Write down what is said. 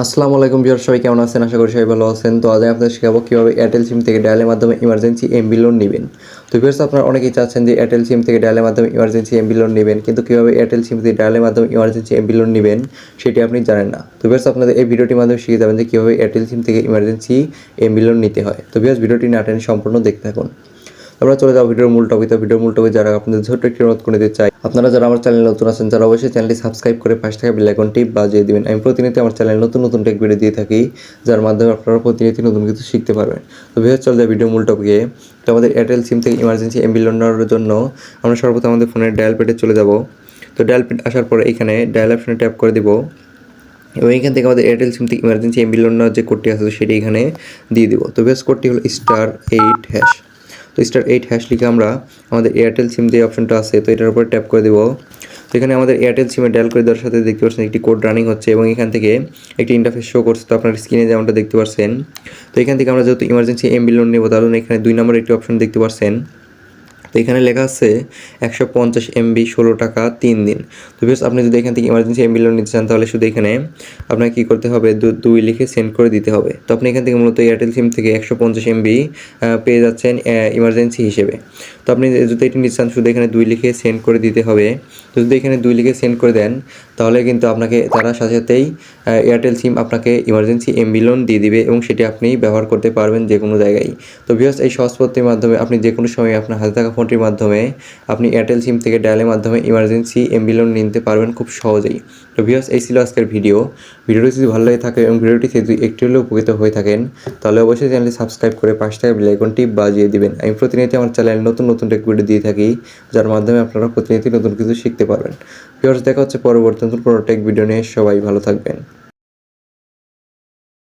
আসসালামু আলাইকুম বিহার সবাই কেমন আছেন? আশা করি সবাই ভালো আছেন। তো আজ আমি আপনাদের শেখাবো কীভাবে এয়ারটেল সিম থেকে ডায়ালের মাধ্যমে ইমার্জেন্সি এমবি লোন নেবেন। তো বিহার্স আপনারা অনেকেই চাচ্ছেন যে এয়ারটেল সিম থেকে ডায়ালের মাধ্যমে ইমার্জেন্সি এমবি লোন নেবেন, কিন্তু কীভাবে এয়ারটেল সিম থেকে ডায়ালের মাধ্যমে ইমার্জেন্সি এমবি লোন নেবেন, সেটি আপনি জানেন না। তো বিহার্স আপনাদের এই ভিডিওটির মাধ্যমে শিখে যাবেন যে কীভাবে এয়ারটেল সিম থেকে ইমার্জেন্সি এমবি লোন নিতে হয়। তো বিহার্স ভিডিওটি না টেনে সম্পূর্ণ দেখতে থাকুন। আমরা চলে যাব ভিডিওর মূল টপিক। ভিডিওর মূল টপিক যারা আপনাদের ছোট্ট একটি অনুরোধ করে দিতে চাই, আপনারা যারা আমার চ্যানেল নতুন আছেন যারা অবশ্যই চ্যানেলটি সাবস্ক্রাইব করে পাশে থাকা বেল আইকনটি বাজিয়ে দিবেন। আমি প্রতিনিয়ত আমার চ্যানেলে নতুন নতুন টেক ভিডিও দিয়ে থাকি, যার মাধ্যমে আপনারা প্রতিনিয়ত নতুন কিছু শিখতে পারবেন। তো ভিডিও চলে যায় ভিডিও মূল টপিকে। তো আমাদের এয়ারটেল সিম থেকে ইমার্জেন্সি এমবি নেওয়ার জন্য আমরা সর্বপ্রথম আমাদের ফোনের ডায়াল পেটে চলে যাব। তো ডায়াল পেট আসার পরে এখানে ডায়াল অপশনে ট্যাপ করে দিব। এবং এখান থেকে আমাদের এয়ারটেল সিম থেকে ইমার্জেন্সি এমবি নেওয়ার যে কোডটি আছে, সেটি এখানে দিয়ে দিব। তো বেস কোডটি হলো স্টার এইট হ্যাশ তো স্টার এইট হ্যাশ লিখে আমরা আমাদের এয়ারটেল সিম যে অপশনটা আছে, তো এটার উপরে ট্যাপ করে দেবো। তো এখানে আমাদের এয়ারটেল সিমে ডায়াল করে দেওয়ার সাথে দেখতে পাচ্ছেন একটি কোড রানিং হচ্ছে এবং এখান থেকে একটি ইন্টারফেস শো করছে। তো আপনার স্ক্রিনে যেমনটা দেখতে পাচ্ছেন, তো এখান থেকে আমরা যেহেতু ইমার্জেন্সি এমবি লোন নেব, তার জন্য এখানে দুই নম্বর একটি অপশন দেখতে পাচ্ছেন। তো এখানে লেখা আছে একশো পঞ্চাশ এমবি ষোলো টাকা তিন দিন। তো বেশ আপনি যদি এখান থেকে ইমার্জেন্সি এমবি লোন নিতে চান, তাহলে শুধু এখানে আপনাকে কী করতে হবে? দুই লিখে সেন্ড করে দিতে হবে। তো আপনি এখান থেকে মূলত এয়ারটেল সিম থেকে একশো পঞ্চাশ এমবি পেয়ে যাচ্ছেন ইমার্জেন্সি হিসেবে। তো আপনি যদি এটি নিতে চান, শুধু এখানে দুই লিখে সেন্ড করে দিতে হবে। তো যদি এখানে দুই লিখে সেন্ড করে দেন, তাহলে কিন্তু আপনাকে, তারা সাথে সাথেই এয়ারটেল সিম আপনাকে ইমার্জেন্সি এমবি লোন দিয়ে দিবে এবং সেটি আপনি ব্যবহার করতে পারবেন যে কোনো জায়গায়। তো ভিউয়ার্স এই সহজ পদ্ধতির মাধ্যমে আপনি যে কোনো সময় আপনার হাতে থাকা ফোনটির মাধ্যমে আপনি এয়ারটেল সিম থেকে ডায়ালের মাধ্যমে ইমার্জেন্সি এমবি লোন নিতে পারবেন খুব সহজেই। তো ভিউয়ার্স এই ছিল আজকের ভিডিও ভিডিওটি যদি ভালো লাগে থাকে এবং ভিডিওটি যদি একটু হলেও উপকৃত হয়ে থাকেন, তাহলে অবশ্যই চ্যানেলটি সাবস্ক্রাইব করে পাশে থাকা বেল আইকনটি বাজিয়ে দিবেন। আমি প্রতিনিয়ত আমার চ্যানেলে নতুন নতুন টেক ভিডিও দিয়ে থাকি, যার মাধ্যমে আপনারা প্রতিনিয়ত নতুন কিছু শিখতে পারবেন। ভিউয়ার্স দেখা হচ্ছে পরবর্তী নতুন কোনো টেক ভিডিও নিয়ে। সবাই ভালো থাকবেন।